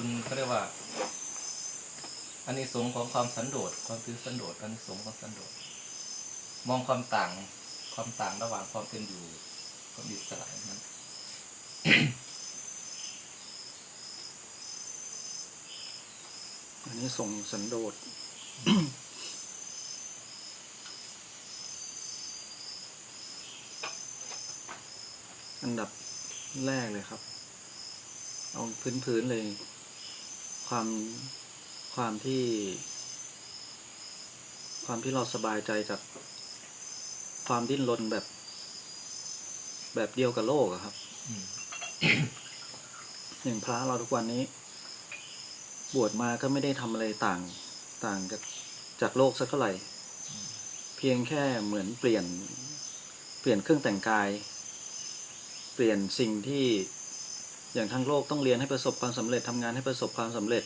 คุณเขาเรียกว่าอันนี้สงของความสันโดษความคือสันโดษอันนี้สงของสันโดษมองความต่างความต่างระหว่างความเป็นอยู่ความอิสระนั้นอันนี้ส่งสันโดษอันดับแรกเลยครับ เอาพื้นๆเลย ความความที่ ความที่เราสบายใจจากความดิ้นรนแบบ แบบเดียวกับโลกอะครับอืมอย่างพระเราทุกวันนี้ บวชมาก็ไม่ได้ทำอะไรต่างต่างจากจากโลกสักเท่าไหร่ เพียงแค่เหมือนเปลี่ยน เปลี่ยนเครื่องแต่งกาย เปลี่ยนสิ่งที่ อย่างทางโลกต้องเรียนให้ประสบความสำเร็จทำงานให้ประสบความสำเร็จ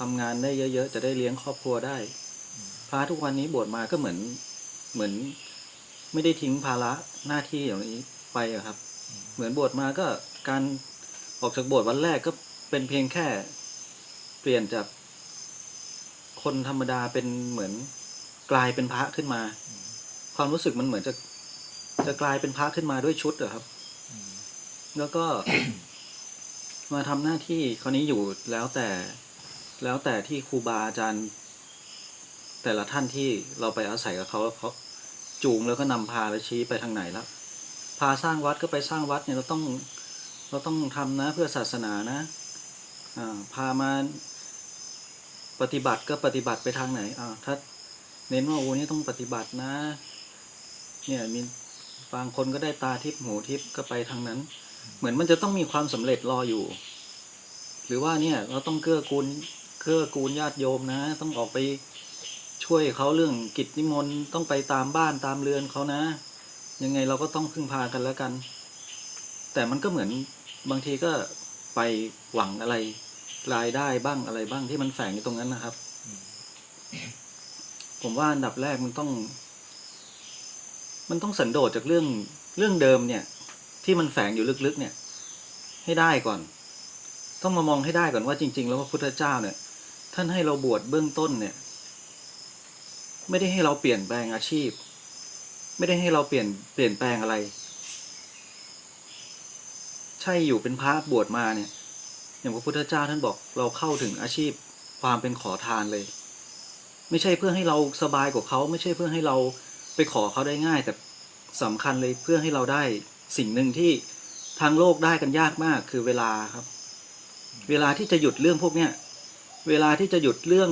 ทำงานได้เยอะๆ จะได้เลี้ยงครอบครัวได้พระทุกวันนี้บวชมาก็เหมือนเหมือน ไม่ได้ทิ้งภาระหน้าที่อย่างนี้ไปอะครับ เหมือนบวชมาก็การออกจากบสถ์วันแรกก็เป็นเพียงแค่เปลี่ยนจากคนธรรมดาเป็นเหมือนกลายเป็นพระขึ้นมา ความรู้สึกมันเหมือนจะจะกลายเป็นพระขึ้นมาด้วยชุดเหรอครับ แล้วก็ มาทำหน้าที่คราวนี้อยู่แล้วแต่แล้วแต่ที่ครูบาอาจารย์ แต่ละท่านที่เราไปอาศัยกับเขาเขาจูงแล้วก็นำพาและชี้ไปทางไหนแล้วพาสร้างวัดก็ไปสร้างวัดเนี่ยเราต้องเราต้องทำนะเพื่อศาสนานะอ่าพามาปฏิบัติก็ปฏิบัติไปทางไหนอ่าถ้าเน้นว่าโอ้นี่ต้องปฏิบัตินะ เนี่ยมีบางคนก็ได้ตาทิพย์หูทิพย์ก็ไปทางนั้น เหมือนมันจะต้องมีความสำเร็จรออยู่ หรือว่าเนี่ยเราต้องเกื้อกูลเกื้อกูลญาติโยมนะ ต้องออกไปช่วยเขาเรื่องกิจนิมนต์ต้องไปตามบ้านตามเรือนเขานะ ยังไงเราก็ต้องพึ่งพากันแล้วกัน แต่มันก็เหมือนบางทีก็ไปหวังอะไรรายได้บ้างอะไรบ้างที่มันแฝงอยู่ตรงนั้นนะครับ ผมว่าอันดับแรกมันต้อง มันต้องสันโดษจากเรื่องเรื่องเดิมเนี่ย ที่มันแฝงอยู่ลึกๆเนี่ย ให้ได้ก่อน ต้องมามองให้ได้ก่อนว่าจริง ๆ แล้วพระพุทธเจ้าเนี่ย ท่านให้เราบวชเบื้องต้นเนี่ย ไม่ได้ให้เราเปลี่ยนแปลงอาชีพ ไม่ได้ให้เราเปลี่ยนเปลี่ยนแปลงอะไร ใช่อยู่เป็นพระบวชมาเนี่ย อย่างพระพุทธเจ้าท่านบอกเราเข้าถึงอาชีพความเป็นขอทานเลย ไม่ใช่เพื่อให้เราสบายกว่าเขา ไม่ใช่เพื่อให้เราไปขอเขาได้ง่าย แต่สำคัญเลยเพื่อให้เราได้ สิ่งหนึ่งที่ทางโลกได้กันยากมากคือเวลาครับ เวลาที่จะหยุดเรื่องพวกเนี้ยเวลาที่จะหยุดเรื่อง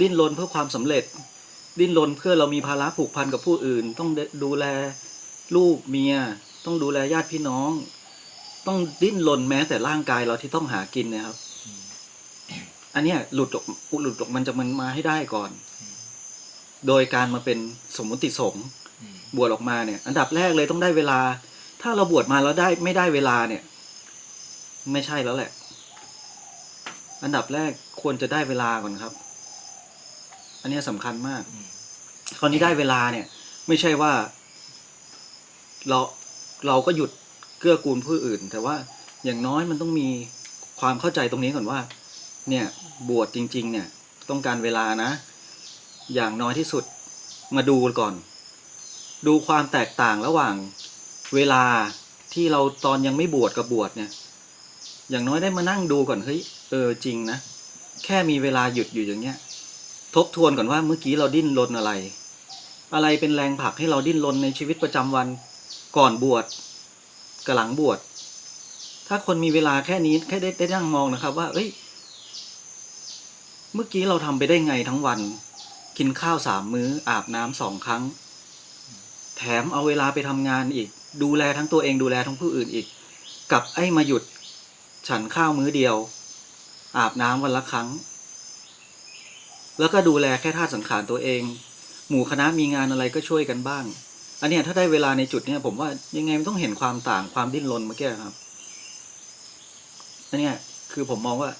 ดิ้นรนเพื่อความสำเร็จ ดิ้นรนเพื่อเรามีภาระผูกพันกับผู้อื่น ต้องดูแลลูกเมีย ต้องดูแลญาติพี่น้อง ต้องดิ้นรนแม้แต่ร่างกายเราที่ต้องหากินนะครับ อันนี้หลุดออกหลุดออกมันจะมันมาให้ได้ก่อน โดยการมาเป็นสมมติสงฆ์อืม บวชออกมาเนี่ย อันดับแรกเลยต้องได้เวลา ถ้าเราบวชมาแล้วได้ไม่ได้เวลาเนี่ย ไม่ใช่แล้วแหละ อันดับแรกควรจะได้เวลาก่อนครับ อันนี้ยสำคัญมากคราวนี้ได้เวลาเนี่ย ไม่ใช่ว่า เราเราก็หยุดเกื้อกูลผู้อื่น แต่ว่าอย่างน้อยมันต้องมีความเข้าใจตรงนี้ก่อนว่า เนี่ยบวชจริง ๆ เนี่ย ต้องการเวลานะ อย่างน้อยที่สุดมาดูก่อน ดูความแตกต่างระหว่างเวลาที่เราตอนยังไม่บวชกับบวชเนี่ย อย่างน้อยได้มานั่งดูก่อนเฮ้ยเออจริงนะ แค่มีเวลาหยุดอยู่อย่างเงี้ย ทบทวนก่อนว่าเมื่อกี้เราดิ้นรนอะไร อะไรเป็นแรงผลักให้เราดิ้นรนในชีวิตประจำวันก่อนบวชกับหลังบวชถ้าคนมีเวลาแค่นี้แค่ได้ได้นั่งมองนะครับ ว่าเอ้ย เมื่อกี้เราทำไปได้ไงทั้งวัน กินข้าวสามมื้ออาบน้ำสองครั้ง แถมเอาเวลาไปทำงานอีก ดูแลทั้งตัวเองดูแลทั้งผู้อื่นอีก กับไอ้มาหยุดฉันข้าวมื้อเดียว อาบน้ำวันละครั้ง แล้วก็ดูแลแค่ธาตุสังขารตัวเอง หมู่คณะมีงานอะไรก็ช่วยกันบ้าง อันเนี้ยถ้าได้เวลาในจุดเนี้ยผมว่ายังไงมันต้องเห็นความต่างความดิ้นรนเมื่อกี้ครับอันเนี้ยคือผมมองว่า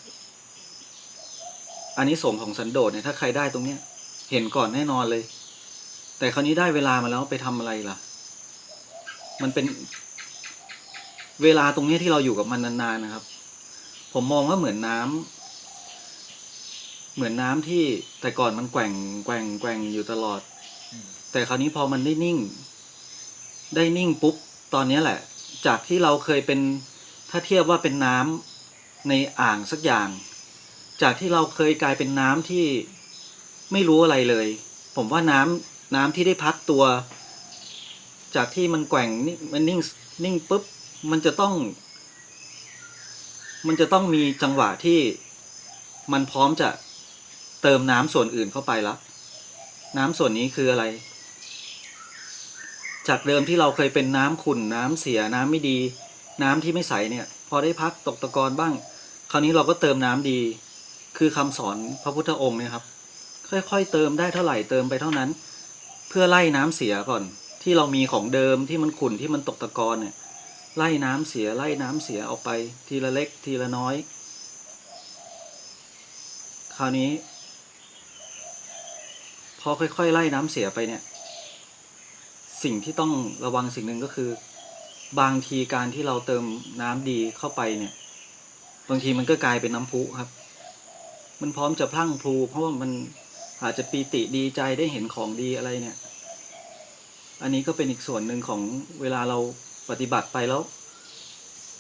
อันนี้ส่งของสันโดษเนี่ยถ้าใครได้ตรงเนี้ย เห็นก่อนแน่นอนเลย แต่คราวนี้ได้เวลามาแล้วไปทำอะไรล่ะ มันเป็นเวลาตรงนี้ที่เราอยู่กับมันนานๆนะครับ ผมมองว่าเหมือนน้ำเหมือนน้ำที่แต่ก่อนมันแกว่งแกว่งแกว่งอยู่ตลอด แต่คราวนี้พอมันได้นิ่ง ได้นิ่งปุ๊บตอนนี้แหละ จากที่เราเคยเป็นถ้าเทียบว่าเป็นน้ำในอ่างสักอย่าง จากที่เราเคยกลายเป็นน้ำที่ไม่รู้อะไรเลย ผมว่าน้ำ น้ำที่ได้พักตัว จากที่มันแกว่งนี่มันนิ่งนิ่งปุ๊บมันจะต้อง มันจะต้องมีจังหวะที่มันพร้อมจะเติมน้ำส่วนอื่นเข้าไปแล้วน้ำส่วนนี้คืออะไร จากเดิมที่เราเคยเป็นน้ำขุ่นน้ำเสียน้ำไม่ดี น้ำที่ไม่ใสเนี่ย พอได้พักตกตะกอนบ้าง คราวนี้เราก็เติมน้ำดี คือคำสอนพระพุทธองค์เนี่ยครับ ค่อยๆเติมได้เท่าไหร่เติมไปเท่านั้น เพื่อไล่น้ำเสียก่อน ที่เรามีของเดิมที่มันขุ่นที่มันตกตะกอนเนี่ย ไล่น้ำเสียไล่น้ำเสียออกไป ทีละเล็กทีละน้อย คราวนี้ พอค่อยๆ ไล่น้ำเสียไปเนี่ย สิ่งที่ต้องระวังสิ่งหนึ่งก็คือ บางทีการที่เราเติมน้ำดีเข้าไปเนี่ย บางทีมันก็กลายเป็นน้ำพุครับ มันพร้อมจะพลั่งพลูเพราะว่ามัน อาจจะปีติดีใจได้เห็นของดีอะไรเนี่ย อันนี้ก็เป็นอีกส่วนหนึ่งของเวลาเราปฏิบัติไปแล้ว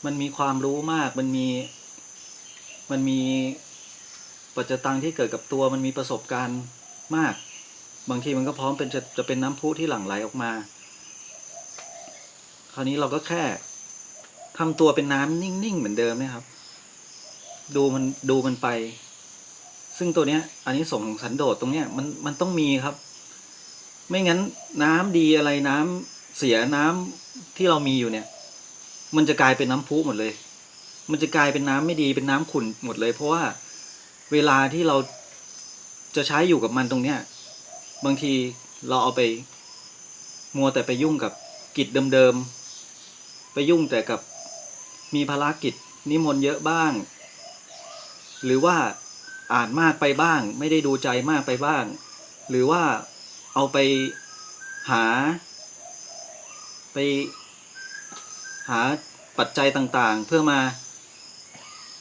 มันมีความรู้มาก มันมี มันมีปัจจตังที่เกิดกับตัว มันมีประสบการณ์มาก บางทีมันก็พร้อมเป็นจะจะเป็นน้ำพุที่หลั่งไหลออกมา คราวนี้เราก็แค่ทำตัวเป็นน้ำนิ่งๆเหมือนเดิมนะครับ ดูมันดูมันไป ซึ่งตัวเนี้ยอันนี้ส่งส์ของสันโดษตรงเนี้ยมันมันต้องมีครับ ไม่งั้นน้ำดีอะไรน้ำเสียน้ำที่เรามีอยู่เนี่ย มันจะกลายเป็นน้ำพุหมดเลย มันจะกลายเป็นน้ำไม่ดีเป็นน้ำขุ่นหมดเลย เพราะว่าเวลาที่เราจะใช้อยู่กับมันตรงเนี้ยบางทีเราเอาไปมัวแต่ไปยุ่งกับกิจเดิมๆไปยุ่งแต่กับมีภารกิจนิมนต์เยอะบ้าง หรือว่า อ่านมากไปบ้าง ไม่ได้ดูใจมากไปบ้าง หรือว่าเอาไปหา ไป หาปัจจัยต่างๆ เพื่อมา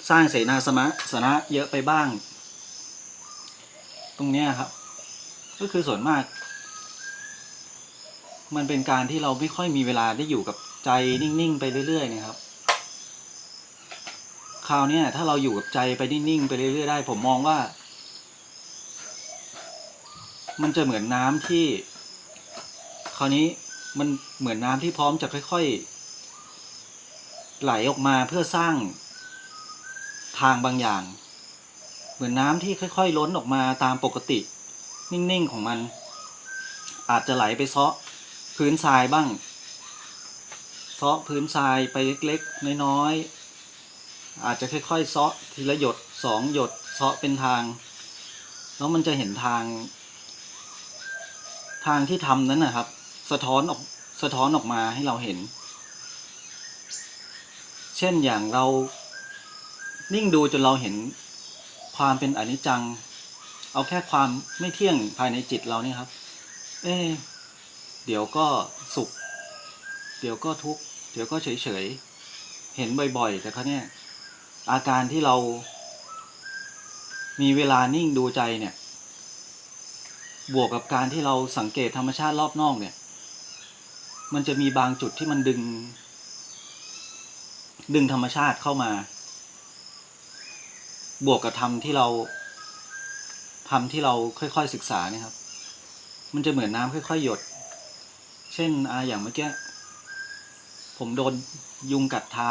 สร้างเสนาสมะสนะเยอะไปบ้าง ตรงเนี้ยครับ ก็คือส่วนมาก มันเป็นการที่เราไม่ค่อยมีเวลาได้อยู่กับใจนิ่ง ๆ ไปเรื่อย ๆ นะครับ คราวนี้ถ้าเราอยู่กับใจไปนิ่งๆไปเรื่อยๆได้ ผมมองว่า มันจะเหมือนน้ำที่ คราวนี้มันเหมือนน้ำที่พร้อมจะค่อย ๆ ไหลออกมาเพื่อสร้างทางบางอย่าง เหมือนน้ำที่ค่อย ๆ ล้นออกมาตามปกติ นิ่งๆของมัน อาจจะไหลไปเซาะพื้นทรายบ้างเซาะพื้นทรายไปเล็กๆน้อยๆ อาจจะค่อยๆเซาะทีละหยดสองหยดเซาะเป็นทาง แล้วมันจะเห็นทาง ทางที่ทำนั้นนะครับ สะท้อนออกสะท้อนออกมาให้เราเห็น เช่นอย่างเรานิ่งดูจนเราเห็นความเป็นอนิจจัง เอาแค่ความไม่เที่ยงภายในจิตเราเนี่ยครับ เอ๊เดี๋ยวก็สุข เดี๋ยวก็ทุกข์ เดี๋ยวก็เฉยเฉยๆเห็นบ่อยๆ แต่เขาเนี่ย อาการที่เรา มีเวลานิ่งดูใจเนี่ย บวกกับการที่เราสังเกตธรรมชาติรอบนอกเนี่ย มันจะมีบางจุดที่มันดึง ดึงธรรมชาติเข้ามา บวกกับธรรมที่เราธรรมที่เราค่อยๆศึกษานี่ครับ มันจะเหมือนน้ำค่อยๆหยด เช่นออย่างเมื่อกี้ผมโดนยุงกัดเท้า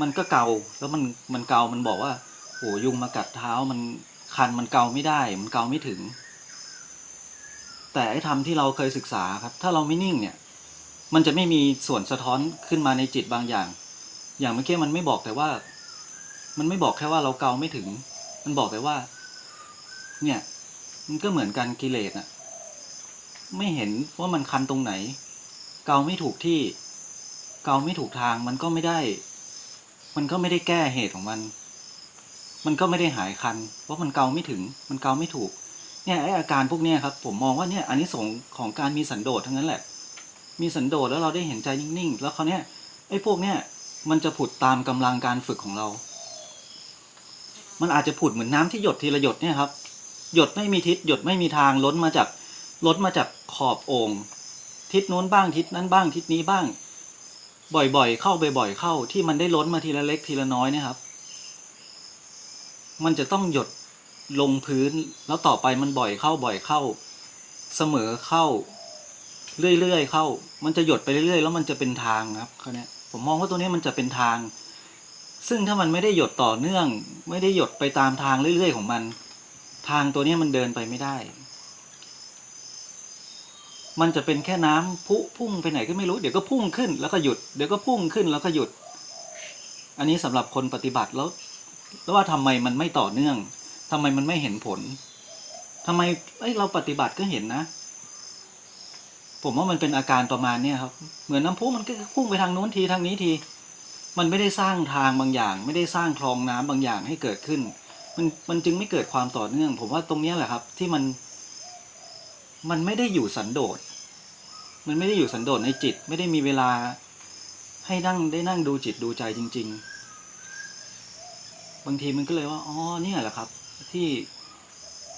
มันก็เกาแล้วมันมันเกามันบอกว่าโอ้ยุงมากัดเท้ามันคันมันเกาไม่ได้ มันเกาไม่ถึง แต่ไอ้ธรรมที่เราเคยศึกษาครับ ถ้าเราไม่นิ่งเนี่ย มันจะไม่มีส่วนสะท้อนขึ้นมาในจิตบางอย่าง อย่างเมื่อกี้มันไม่บอกแต่ว่า มันไม่บอกแค่ว่าเราเกาไม่ถึง มันบอกแต่ว่า เนี่ย มันก็เหมือนกันกิเลสอะไม่เห็นว่ามันคันตรงไหน เกาไม่ถูกที่ เกาไม่ถูกทางมันก็ไม่ได้ มันก็ไม่ได้แก้เหตุของมัน มันก็ไม่ได้หายคัน เพราะมันเกาไม่ถึง มันเกาไม่ถูก เนี่ยไออาการพวกเนี้ยครับ ผมมองว่าเนี่ยอันนี้สงของการมีสันโดษทั้งนั้นแหละ มีสันโดษแล้วเราได้เห็นใจนิ่งๆ แล้วเขาเนี้ยไอ้พวกเนี้ยมันจะผุดตามกำลังการฝึกของเรา มันอาจจะผุดเหมือนน้ำที่หยดทีละหยดเนี่ยครับ หยดไม่มีทิศ หยดไม่มีทางล้นมาจากล้นมาจากขอบโอ่งทิศนู้นบ้างทิศนั้นบ้างทิศนี้บ้าง บ่อยๆ เข้าบ่อยๆเข้าที่มันได้ล้นมาทีละเล็กทีละน้อยเนะครับ มันจะต้องหยดลงพื้นแล้วต่อไปมันบ่อยเข้าบ่อยเข้า เสมอเข้า เรื่อยๆเข้า มันจะหยดไปเรื่อยๆ แล้วมันจะเป็นทางครับเขาวเนี้ยผมมองว่าตัวนี้มันจะเป็นทาง ซึ่งถ้ามันไม่ได้หยดต่อเนื่อง ไม่ได้หยดไปตามทางเรื่อยๆของมัน ทางตัวนี้มันเดินไปไม่ได้ มันจะเป็นแค่น้ำพุพุ่งไปไหนก็ไม่รู้เดี๋ยวก็พุ่งขึ้นแล้วก็หยุดเดี๋ยวก็พุ่งขึ้นแล้วก็หยุด อันนี้สำหรับคนปฏิบัติแล้วแล้วว่าทำไมมันไม่ต่อเนื่องทำไมมันไม่เห็นผลทำไมเอ้ยเราปฏิบัติก็เห็นนะ ผมว่ามันเป็นอาการประมาณเนี้ยครับ เหมือนน้ำพุมันก็พุ่งไปทางโน้นทีทางนี้ที มันไม่ได้สร้างทางบางอย่าง ไม่ได้สร้างคลองน้ำบางอย่างให้เกิดขึ้น มันมันจึงไม่เกิดความต่อเนื่อง ผมว่าตรงเนี้ยแหละครับ ที่มัน มันไม่ได้อยู่สันโดษ มันไม่ได้อยู่สันโดษในจิต ไม่ได้มีเวลาให้นั่งได้นั่งดูจิตดูใจจริง ๆ บางทีมันก็เลยว่า อ๋อ เนี่ยแหละครับ ที่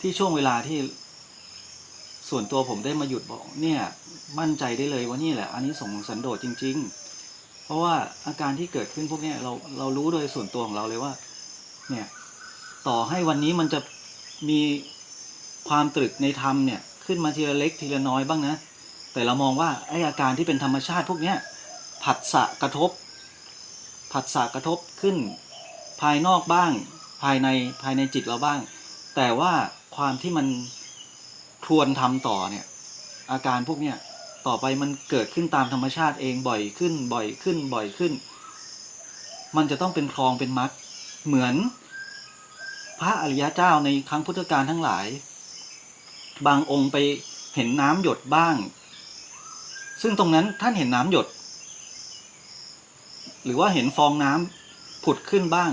ที่ช่วงเวลาที่ส่วนตัวผมได้มาหยุดบอก เนี่ย มั่นใจได้เลยว่านี่แหละ อันนี้ส่งสันโดษจริง ๆ เพราะว่าอาการที่เกิดขึ้นพวกนี้เราเรารู้โดยส่วนตัวของเราเลยว่า เนี่ย ต่อให้วันนี้มันจะมีความตรึกในธรรมเนี่ย ขึ้นมาทีละเล็กทีละน้อยบ้างนะ แต่เรามองว่าไออาการที่เป็นธรรมชาติพวกเนี้ยผัสสะกระทบ ผัสสะกระทบขึ้น ภายนอกบ้าง ภายในภายในจิตเราบ้าง แต่ว่าความที่มันครวนทำต่อเนี่ย อาการพวกเนี้ยต่อไปมันเกิดขึ้นตามธรรมชาติเองบ่อยขึ้นบ่อยขึ้นบ่อยขึ้น มันจะต้องเป็นคลองเป็นมัดเหมือนพระอริยเจ้าในครั้งพุทธกาลทั้งหลาย บางองค์ไปเห็นน้ำหยดบ้าง ซึ่งตรงนั้นท่านเห็นน้ำหยด หรือว่าเห็นฟองน้ำผุดขึ้นบ้าง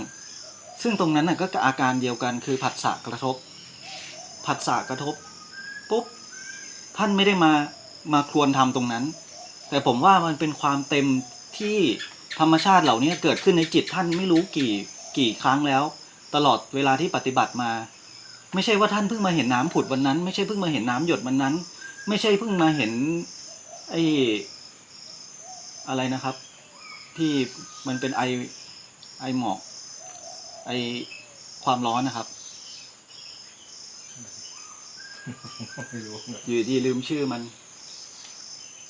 ซึ่งตรงนั้นน่ะก็อาการเดียวกันคือผัสสะกระทบ ผัสสะกระทบปุ๊บท่านไม่ได้มามาครวนทำตรงนั้น แต่ผมว่ามันเป็นความเต็มที่ธรรมชาติเหล่านี้เกิดขึ้นในจิตท่านไม่รู้กี่กี่ครั้งแล้ว ตลอดเวลาที่ปฏิบัติมา ไม่ใช่ว่าท่านเพิ่งมาเห็นน้ำผุดวันนั้น ไม่ใช่เพิ่งมาเห็นน้ำหยดวันนั้น ไม่ใช่เพิ่งมาเห็นไอ้อะไรนะครับ ที่มันเป็นไอไอหมอก ไอความร้อนนะครับไม่รู้เนี่ยอยู่ดีลืมชื่อมัน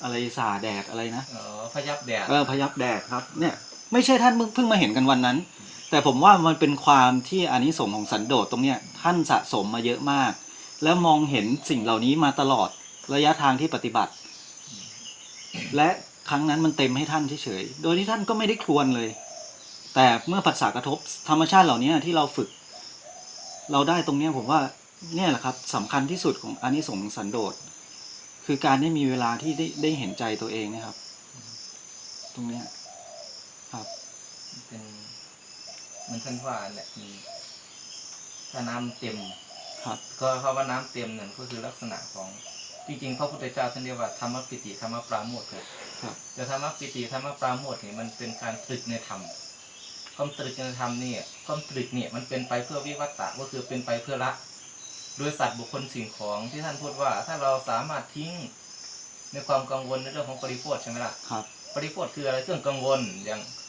อะไรสาแดดอะไรนะเออพยับแดดเออพยับแดดครับ เนี่ย ไม่ใช่ท่านเพิ่งเพิ่งมาเห็นกันวันนั้น แต่ผมว่ามันเป็นความที่อานิสงส์ของสันโดษตรงเนี้ย ท่านสะสมมาเยอะมาก แล้วมองเห็นสิ่งเหล่านี้มาตลอดระยะทางที่ปฏิบัติ และครั้งนั้นมันเต็มให้ท่านเฉยๆ โดยที่ท่านก็ไม่ได้ครวญเลย แต่เมื่อผัสสะกระทบธรรมชาติเหล่านี้ที่เราฝึก เราได้ตรงนี้ผมว่าเนี่ยแหละครับสำคัญที่สุดของอานิสงส์สันโดษคือการได้มีเวลาที่ได้ได้เห็นใจตัวเองนะครับ ตรงเนี้ยครับเป็นมันท่านว่าแหละ ถ้าน้ำเต็มครับก็คำว่าน้ำเต็มเนี่ยก็คือลักษณะของจริงๆพระพุทธเจ้าท่านเรียกว่าธรรมปิติธรรมปราโมทย์เลยครับแต่ธรรมปิติธรรมปราโมทย์เนี่ยมันเป็นการตรึกในธรรมความตรึกในธรรมเนี่ยความตรึกเนี่ยมันเป็นไปเพื่อวิวัตตะก็คือเป็นไปเพื่อละ โดยสัตว์บุคคลสิ่งของที่ท่านพูดว่า ถ้าเราสามารถทิ้งในความกังวลในเรื่องของปริโภทใช่ไหมล่ะครับปริโภทคืออะไรเครื่องกังวลอย่างอ่า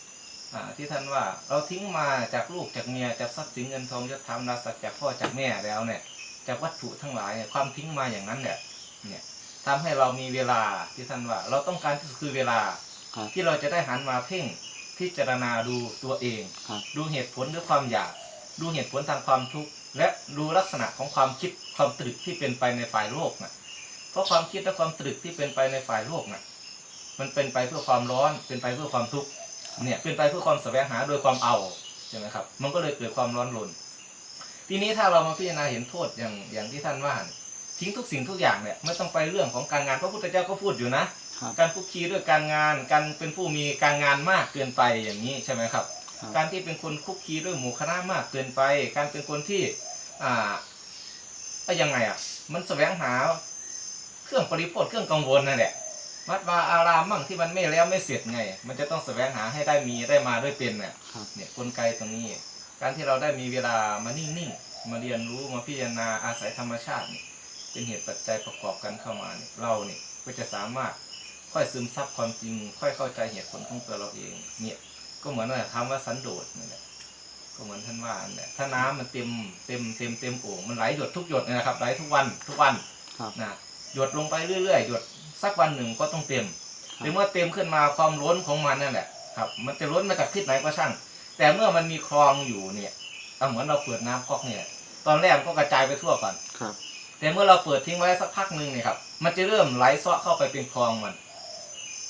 ที่ท่านว่าเราทิ้งมาจากลูกจากเมียจากทรัพย์สินเงินทองยศถามราศักดิ์จากพ่อจากแม่แล้วเนี่ยจากวัตถุทั้งหลายเนี่ยความทิ้งมาอย่างนั้นเนี่ยเนี่ยทำให้เรามีเวลาที่ท่านว่า เราต้องการที่สุดคือเวลาครับที่เราจะได้หันมาเพ่งพิจารณาดูตัวเองครับดูเหตุผลด้วยความอยาก ดูเหตุผลทางความทุกข์และดูลักษณะของความคิดความตรึกที่เป็นไปในฝ่ายโลกนะเพราะความคิดและความตรึกที่เป็นไปในฝ่ายโลกนะมันเป็นไปเพื่อความร้อนเป็นไปเพื่อความทุกข์ เนี่ยเป็นไปเพื่อความแสวงหาโดยความเอาใช่ไหมครับ มันก็เลยเกิดความร้อนรนทีนี้ถ้าเรามาพิจารณาเห็นโทษอย่างอย่างที่ท่านว่าเนี่ยทิ้งทุกสิ่งทุกอย่างเนี่ยไม่ต้องไปเรื่องของการงานพระพุทธเจ้าก็พูดอยู่นะครับการคุกคีด้วยการงานการเป็นผู้มีการงานมากเกินไปอย่างนี้ใช่ไหมครับครับ การที่เป็นคนคุกคีด้วยหมู่คณะมากเกินไป การเป็นคนที่อ่าก็ยังไงอะมันแสวงหาเครื่องปริโภทเครื่องกังวลนั่นแหละ วัดวาอารามมั่งที่มันไม่แล้วไม่เสร็จไง มันจะต้องแสวงหาให้ได้มีได้มาด้วยเป็นเนี่ยครับเนี่ยกลไกตรงนี้ การที่เราได้มีเวลามานิ่งๆมาเรียนรู้มาพิจารณาอาศัยธรรมชาติเนี่ยเป็นเหตุปัจจัยประกอบกันเข้ามาเนี่ยเราเนี่ยก็จะสามารถค่อยซึมซับความจริง ค่อยเข้าใจเหตุผลของตัวเราเอง เนี่ยก็เหมือนว่าคำว่าสันโดษนี่นแหละก็เหมือนท่านว่าเนี่ยถ้าน้ำมันเต็มเต็มเต็มเต็มโอ่งมันไหลหยดทุกหยดเนี่ยนะครับไหลทุกวันทุกวันครับนะหยดลงไปเรื่อยๆหยด สักวันหนึ่งก็ต้องเต็มครับหรือเมื่อเต็มขึ้นมาความล้นของมันนั่นแหละครับ มันจะล้นมาจากทิศไหนก็ช่าง แต่เมื่อมันมีคลองอยู่เนี่ยเอาเหมือนเราเปิดน้ำก๊อกเนี่ย ตอนแรกมันก็กระจายไปทั่วก่อนครับ แต่เมื่อเราเปิดทิ้งไว้สักพักหนึ่งเนี่ยครับมันจะเริ่มไหลเซาะเข้าไปเป็นคลองมัน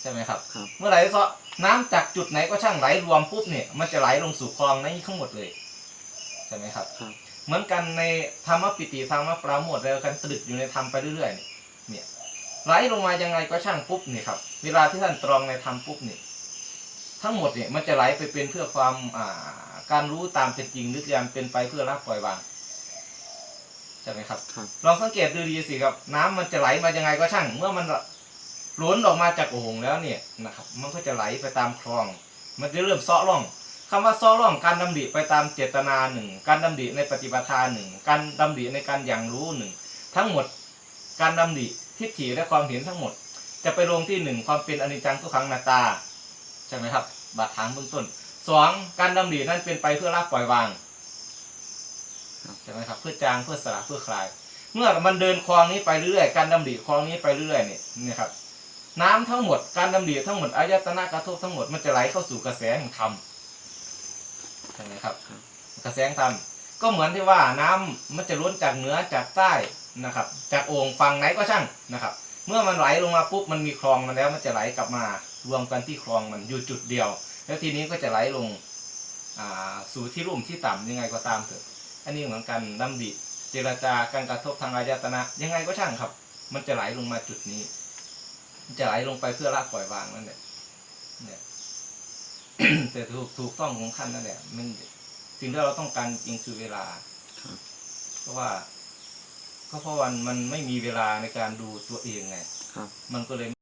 ใช่ไหมครับครับเมื่อไหลเซาะน้ำจากจุดไหนก็ช่างไหลรวมปุ๊บเนี่ยมันจะไหลลงสู่คลองนี้ทั้งหมดเลยใช่ไหมครับครับเหมือนกันในธรรมปิติธรรมปราโมทแล้วกันตรึกอยู่ในธรรมไปเรื่อยๆเนี่ย ไหลลงมายังไงก็ช่างปุ๊บนี่ครับ เวลาที่ท่านตรองในธรรมปุ๊บนี่ทั้งหมดเนี่ยมันจะไหลไปเป็นเพื่อความอ่าการรู้ตามเป็นจริงหรือการเป็นไปเพื่อละปล่อยวางใช่ไหมครับครับลองสังเกตดูดีสิครับ น้ำมันจะไหลมายังไงก็ช่าง เมื่อมันล้นออกมาจากโอ่งแล้วเนี่ยนะครับ มันก็จะไหลไปตามคลอง มันจะเริ่มเซาะร่องคำว่าเซาะร่องการดำริไปตามเจตนาหนึ่งการดำริในปฏิปทาหนึ่งการดำริในการอย่างรู้หนึ่งทั้งหมดการดำริ ทิฏฐิและความเห็นทั้งหมด จะไปลงที่หนึ่งความเป็นอนิจจังทุกขังนาตาใช่ไหมครับ บาดทางเบื้องต้นสองการดำรินั้นเป็นไปเพื่อละปล่อยวางใช่ไหมครับ เพื่อจางเพื่อสละเพื่อคลาย เมื่อมันเดินคลองนี้ไปเรื่อยการดำริคลองนี้ไปเรื่อยเนี่ยนี่ครับ น้ำทั้งหมดการดำริทั้งหมดอายตนะกระทบทั้งหมดมันจะไหลเข้าสู่กระแสแห่งธรรมใช่ไหมครับ กระแสแห่งธรรมก็เหมือนที่ว่าน้ำมันจะล้นจากเหนือจากใต้ นะครับ จากโอ่งฝั่งไหนก็ช่างนะครับ เมื่อมันไหลลงมาปุ๊บมันมีคลองมันแล้วมันจะไหลกลับมารวมกันที่คลองมันอยู่จุดเดียว แล้วทีนี้ก็จะไหลลงอ่าสู่ที่รุ่มที่ต่ำยังไงก็ตามเถอะ อันนี้เหมือนกันดำดิเจรจาการกระทบทางอายตนะ ยังไงก็ช่างครับ มันจะไหลลงมาจุดนี้มันจะไหลลงไปเพื่อละปล่อยวางนั่นแหละเนี่ยแต่ถูกถูกต้องของขั้นนั่นแหละมันสิ่งที่เราต้องการจริงคือเวลาครับเพราะว่า ก็เพราะวันมันไม่มีเวลาในการดูตัวเองไงครับ มันก็เลย